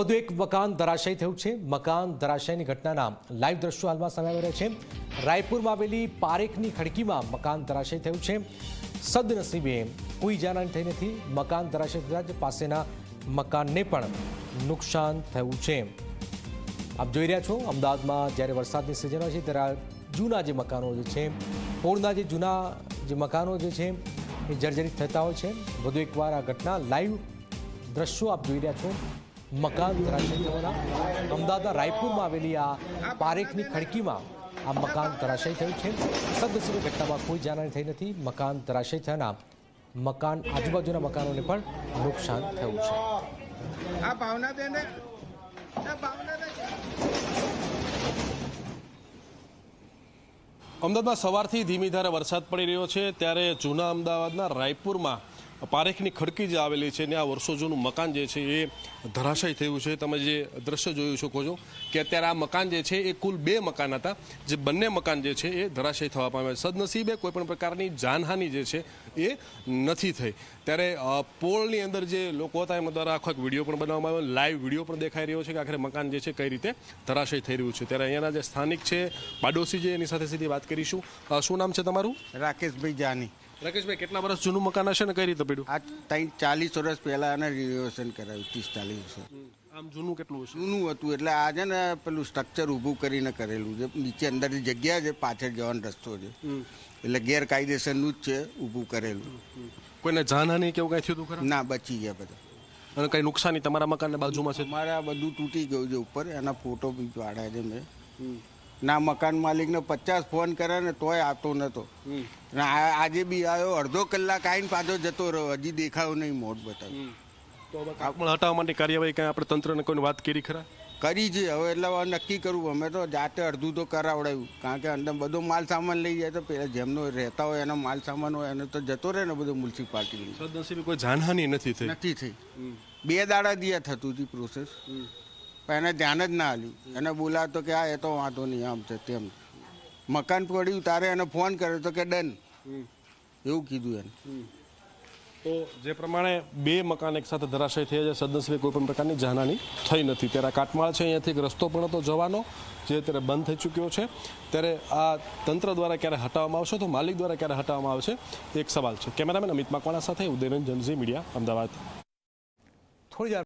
વધુ એક મકાન ધરાશય થયું છે. મકાન ધરાશયની ઘટનાના લાઈવ દ્રશ્યો હાલમાં સામે આવી રહ્યા છે. રાયપુરમાં આવેલી પારેખની ખડકીમાં મકાન ધરાશયી થયું છે. સદનસીબે કોઈ જાનહાની થઈ નથી. મકાન ધરાશયી થતાં જ પાસેના મકાનને પણ નુકસાન થયું છે. આપ જોઈ રહ્યા છો, અમદાવાદમાં જ્યારે વરસાદની સિઝન હોય છે ત્યારે જૂના જે મકાનો જે છે, પોળના જે જૂના જે મકાનો જે છે, એ જર્જરિત થતા હોય છે. વધુ એકવાર આ ઘટના લાઈવ દ્રશ્યો આપ જોઈ રહ્યા છો. મકાન ધરાશયી થવાના. અમદાવાદના રાયપુરમાં આવેલી આ પારેખની ખડકીમાં આ મકાન ધરાશયી થયું છે. સદનસીબે ઘટનામાં કોઈ જાનહાની થઈ નથી. મકાન ધરાશયી થયાના મકાન આજુબાજુના મકાનોને પણ નુકસાન થયું છે. આ ભાવનાબેન અમદાવાદમાં સવારથી ધીમી ધારે વરસાદ પડી રહ્યો છે. ત્યારે જૂના અમદાવાદના રાયપુરમાં પારેખની ખડકી જે આવેલી છે ને આ વર્ષો જૂનું મકાન જે છે એ ધરાશય થયું છે. તમે જે દ્રશ્ય જોઈ શકો છો કે અત્યારે આ મકાન જે છે એ કુલ બે મકાન હતા. જે બંને મકાન જે છે એ ધરાશય થવા પામ્યા સદનસીબે કોઈ પણ પ્રકારની જાનહાનિ જે છે એ નથી થઈ. ત્યારે પોળની અંદર જે લોકો હતા એમના દ્વારા આખો એક વીડિયો પણ બનાવવામાં આવ્યો. લાઈવ વીડિયો પણ દેખાઈ રહ્યો છે કે આખરે મકાન જે છે કઈ રીતે ધરાશય થઈ રહ્યું છે. ત્યારે અહીંયાના જે સ્થાનિક છે, પાડોશી છે એની સાથે સીધી વાત કરીશું. શું નામ છે તમારું? રાકેશભાઈ જાની. રાકેશભાઈ કેટલા વર્ષ જૂનું મકાન હશે ને કઈ રીતે પડ્યું? આ ત્રણ ચાલીસ વર્ષ પહેલા એને રિનોવેશન કરાવ્યું ત્રીસ ચાલીસ વર્ષ. આમ જૂનું કેટલું હશે? જૂનું હતું એટલે આ છે ને પેલું સ્ટ્રક્ચર ઊભું કરીને કરેલું છે. નીચે અંદરની જગ્યા છે પાછળ જવાનો રસ્તો છે. એટલે ગેરકાયદેસરનું જ છે ઊભું કરેલું. કોઈને જાનહાની કેવું કઈ થયું હતું ખરા? ના બચી ગયા બધા. અને કઈ નુકસાની તમારા મકાનના બાજુમાં છે? મારે આ બધું તૂટી ગયું છે ઉપર એના ફોટો બી પાડ્યા છે મેં. ના મકાન માલિકને પચાસ ફોન કરે ને તોય આવતો નતો. ને આજે બી આવ્યો અડધો કલાક આવીને પાછો જતો રહ્યો. હજી દેખાયો નહીં મોટ બતાવ્યો તો હવે કાકમળ હટાવવા માટે કાર્યવાહી કઈ આપણે તંત્રને કોઈને વાત કરી ખરા? કરી છે. હવે એટલે હવે નક્કી કરવું. અમે તો જાતે અડધું તો કરાવડાવ્યું કારણ કે અંદર બધો માલ સામાન લઈ જાય તો પેલા જેમનો રહેતા હોય એનો માલ સામાન હોય એને તો જતો રહે ને બધો મ્યુનિસિપાલિટી કોઈ જાનહાની નથી થઈ? નથી થઈ. બે દાડા દિયા થતું હતી પ્રોસેસ પણ એને ધ્યાન જ ના આલ્યું. એને બોલાતો કે આ એ તો વાંધો નહીં આમ છે તેમ. મકાન પડ્યું તારે એને ફોન કર્યો તો કે ડન. એવું કીધું એને. તો જે પ્રમાણે બે મકાન એક સાથે ધરાશય થયા છે સદનસીબે કોઈ પણ પ્રકારની જાનહાની થઈ નથી. ત્યારે આ કાટમાળ છે અહીંયાથી એક રસ્તો પણ હતો જવાનો જે અત્યારે બંધ થઈ ચૂક્યો છે. ત્યારે આ તંત્ર દ્વારા ક્યારે હટાવવામાં આવશે તો માલિક દ્વારા ક્યારે હટાવવામાં આવશે એક સવાલ છે. કેમેરામેન અમિત મકવાણા સાથે ઉદયરંજન ઝી મીડિયા અમદાવાદ. થોડી